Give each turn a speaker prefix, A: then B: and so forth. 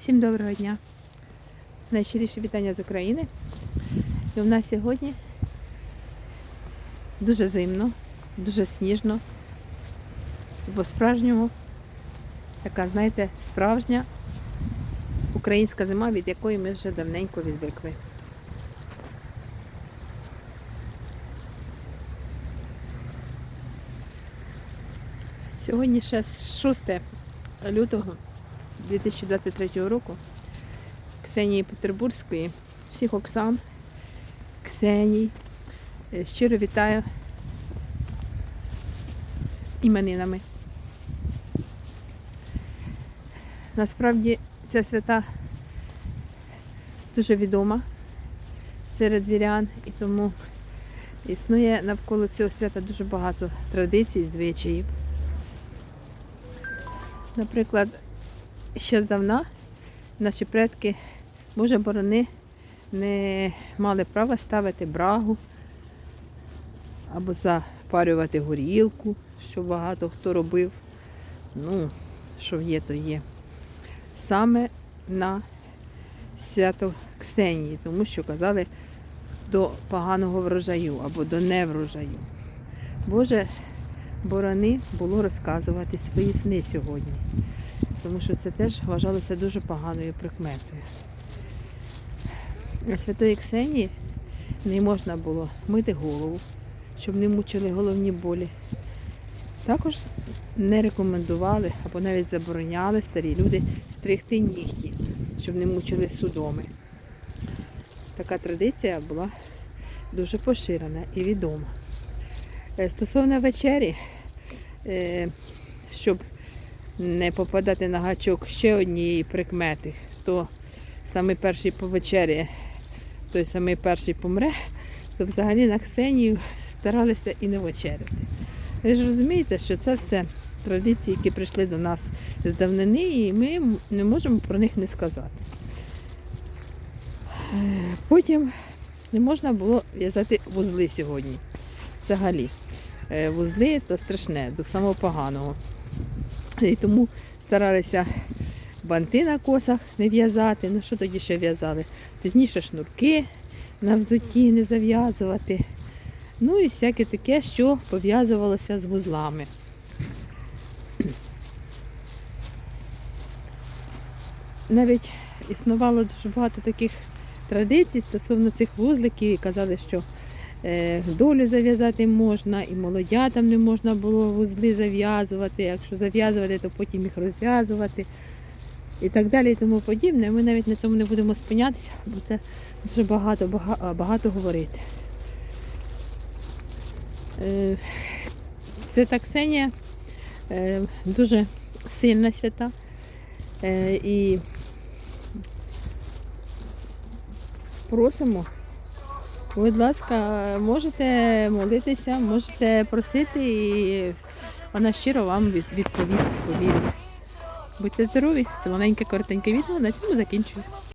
A: Всім доброго дня. Найщиріше вітання з України. І у нас сьогодні дуже зимно, дуже сніжно. По-справжньому така, знаєте, справжня українська зима, від якої ми вже давненько відвикли. Сьогодні ще 6 лютого 2023 року Ксенії Петербурзької, всіх Оксан, Ксеній. Е, Щиро вітаю з іменинами. Насправді ця свята дуже відома серед вірян і тому існує навколо цього свята дуже багато традицій, звичаїв. Наприклад, ще здавна наші предки, може, борони не мали права ставити брагу або запарювати горілку, що багато хто робив. Ну, що є, то є. Саме на свято Ксенії, тому що казали до поганого врожаю або до неврожаю. Боже, борони було розказувати свої сни сьогодні, тому що це теж вважалося дуже поганою прикметою. На Святої Ксенії не можна було мити голову, щоб не мучили головні болі. Також не рекомендували або навіть забороняли старі люди стригти нігті, щоб не мучили судоми. Така традиція була дуже поширена і відома. Е, Стосовно вечері, е, щоб не попадати на гачок ще однієї прикмети, хто саме перший по вечері, той самий перший помре, то взагалі на Ксенію старалися і не вечеряти. Ви ж розумієте, що це все традиції, які прийшли до нас з давнини, і ми не можемо про них не сказати. Потім не можна було в'язати вузли сьогодні. Взагалі. Е, Вузли то страшне, до самого поганого. І тому старалися банти на косах не в'язати. Ну що тоді ще в'язали? Пізніше шнурки на взутті не зав'язувати. Ну і всяке таке, що пов'язувалося з вузлами. Навіть існувало дуже багато таких традицій стосовно цих вузликів і казали, що долю зав'язати можна, і молодятам не можна було вузли зав'язувати. Якщо зав'язувати, то потім їх розв'язувати. І так далі, і тому подібне. Ми навіть на цьому не будемо спинятися, бо це дуже багато, бага- багато говорити. Е, Свята Ксенія е, дуже сильна свята. Е, І просимо, будь ласка, можете молитися, можете просити, і вона щиро вам відповість, повірить. Будьте здорові, це маленьке коротеньке відео, на цьому закінчую.